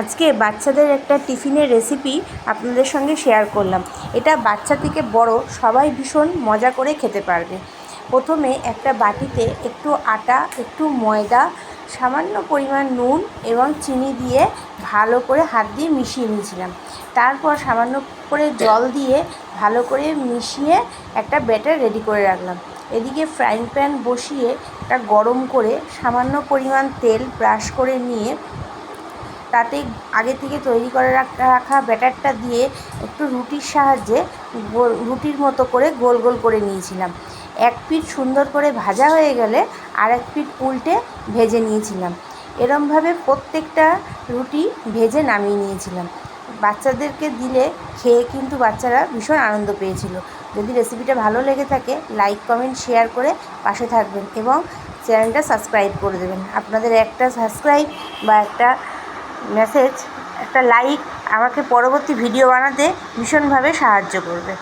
আজকে বাচ্চাদের একটা টিফিনের রেসিপি আপনাদের সঙ্গে শেয়ার করলাম। এটা বাচ্চা থেকে বড়, সবাই ভীষণ মজা করে খেতে পারবে। প্রথমে একটা বাটিতে একটু আটা, একটু ময়দা, সামান্য পরিমাণ নুন এবং চিনি দিয়ে ভালো করে হাত দিয়ে মিশিয়ে নিয়েছিলাম। তারপর সামান্য করে জল দিয়ে ভালো করে মিশিয়ে একটা ব্যাটার রেডি করে রাখলাম। এদিকে ফ্রাইং প্যান বসিয়ে তা গরম করে সামান্য পরিমাণ তেল ব্রাশ করে নিয়ে তাতে আগে থেকে তৈরি করে রাখা ব্যাটারটা দিয়ে একটু রুটির সাহায্যে রুটির মতো করে গোল গোল করে নিয়েছিলাম। এক পিঠ সুন্দর করে ভাজা হয়ে গেলে আর এক পিঠ উল্টে ভেজে নিয়েছিলাম। এরমভাবে প্রত্যেকটা রুটি ভেজে নামিয়ে নিয়েছিলাম। বাচ্চাদেরকে দিলে খেয়ে কিন্তু বাচ্চারা ভীষণ আনন্দ পেয়েছিল। যদি রেসিপিটা ভালো লেগে থাকে, লাইক, কমেন্ট, শেয়ার করে পাশে থাকবেন এবং চ্যানেলটা সাবস্ক্রাইব করে দেবেন। আপনাদের একটা সাবস্ক্রাইব বা একটা মেসেজ একটা লাইক আমাকে পরবর্তী ভিডিও বানাতে ভীষণভাবে সাহায্য করবে।